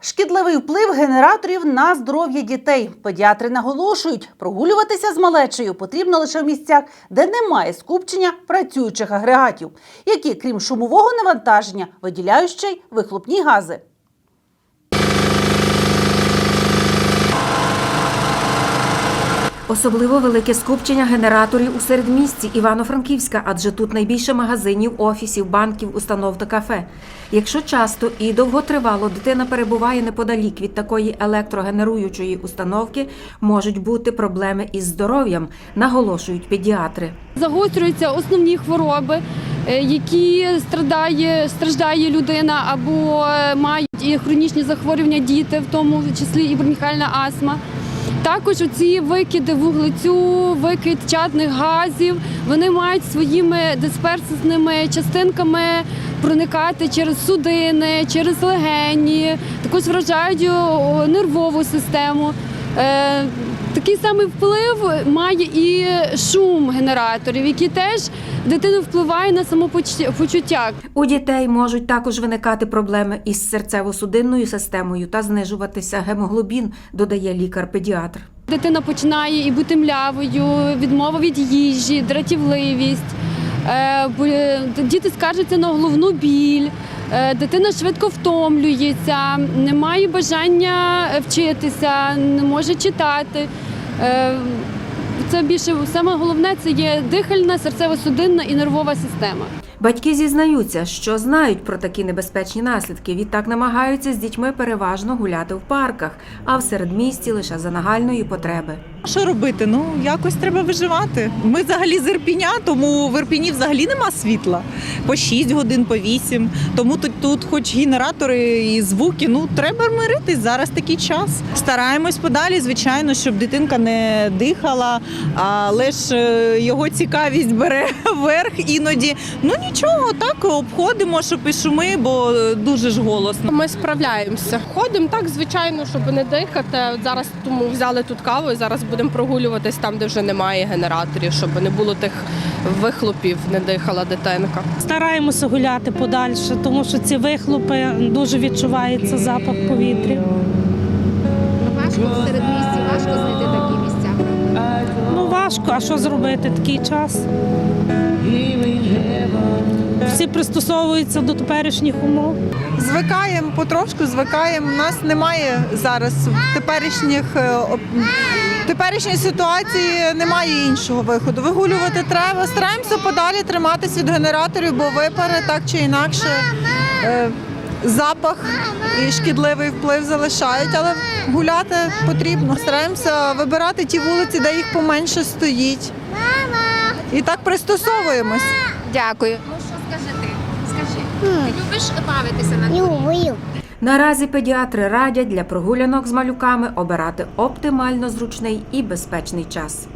Шкідливий вплив генераторів на здоров'я дітей. Педіатри наголошують, прогулюватися з малечею потрібно лише в місцях, де немає скупчення працюючих агрегатів, які, крім шумового навантаження, виділяють ще й вихлопні гази. Особливо велике скупчення генераторів у середмісті Івано-Франківська, адже тут найбільше магазинів, офісів, банків, установ та кафе. Якщо часто і довготривало дитина перебуває неподалік від такої електрогенеруючої установки, можуть бути проблеми із здоров'ям, наголошують педіатри. загострюються основні хвороби, е, які страдає, страждає людина, або е, мають і хронічні захворювання діти, в тому числі і бронхіальна астма. Також ці викиди вуглецю, викид чадних газів, вони мають своїми дисперсисними частинками проникати через судини, через легені, також вражають нервову систему. Е, Такий самий вплив має і шум генераторів, який теж дитину впливає на самопочуття. У дітей можуть також виникати проблеми із серцево-судинною системою та знижуватися гемоглобін, додає лікар-педіатр. Дитина починає і бути млявою, відмова від їжі, дратівливість. Е, Діти скаржаться на головну біль, дитина швидко втомлюється, не має бажання е, вчитися, не може читати. Е, Це більше саме головне це є дихальна, серцево-судинна і нервова система. Батьки зізнаються, що знають про такі небезпечні наслідки. Відтак намагаються з дітьми переважно гуляти в парках, а в середмісті лише за нагальної потреби. Що робити? Ну якось треба виживати. Ми взагалі з Ірпіня, тому в Ірпіні взагалі нема світла. По 6 годин, по 8. Тому тут, тут хоч генератори і звуки, ну треба миритись. Зараз такий час. Стараємось подалі, звичайно, щоб дитинка не дихала, але ж е, його цікавість бере верх іноді. Ну нічого, так обходимо, щоб і шуми, бо дуже ж голосно. Ми справляємося. Ходимо так, звичайно, щоб не дихати. Зараз тому взяли тут каву і зараз будемо прогулюватись там, де вже немає генераторів, щоб не було тих вихлопів, не дихала дитинка. Стараємося гуляти подальше, тому що ці вихлопи дуже відчувається запах повітря. Важко в середмісті, важко знайти такі місця. Ну важко, а що зробити такий час? Всі пристосовуються до теперішніх умов. Звикаємо потрошку, звикаємо. У нас немає зараз в теперішніх е, в теперішній ситуації немає іншого виходу. Вигулювати треба. Стараємося подалі триматись від генераторів, бо випари так чи інакше. е, Запах і шкідливий вплив залишають, але гуляти потрібно. Стараємося вибирати ті вулиці, де їх поменше стоїть. І так пристосовуємось. Дякую. Ну що скажи ти? Скажи. Ти любиш бавитися на дворі? Наразі педіатри радять для прогулянок з малюками обирати оптимально зручний і безпечний час.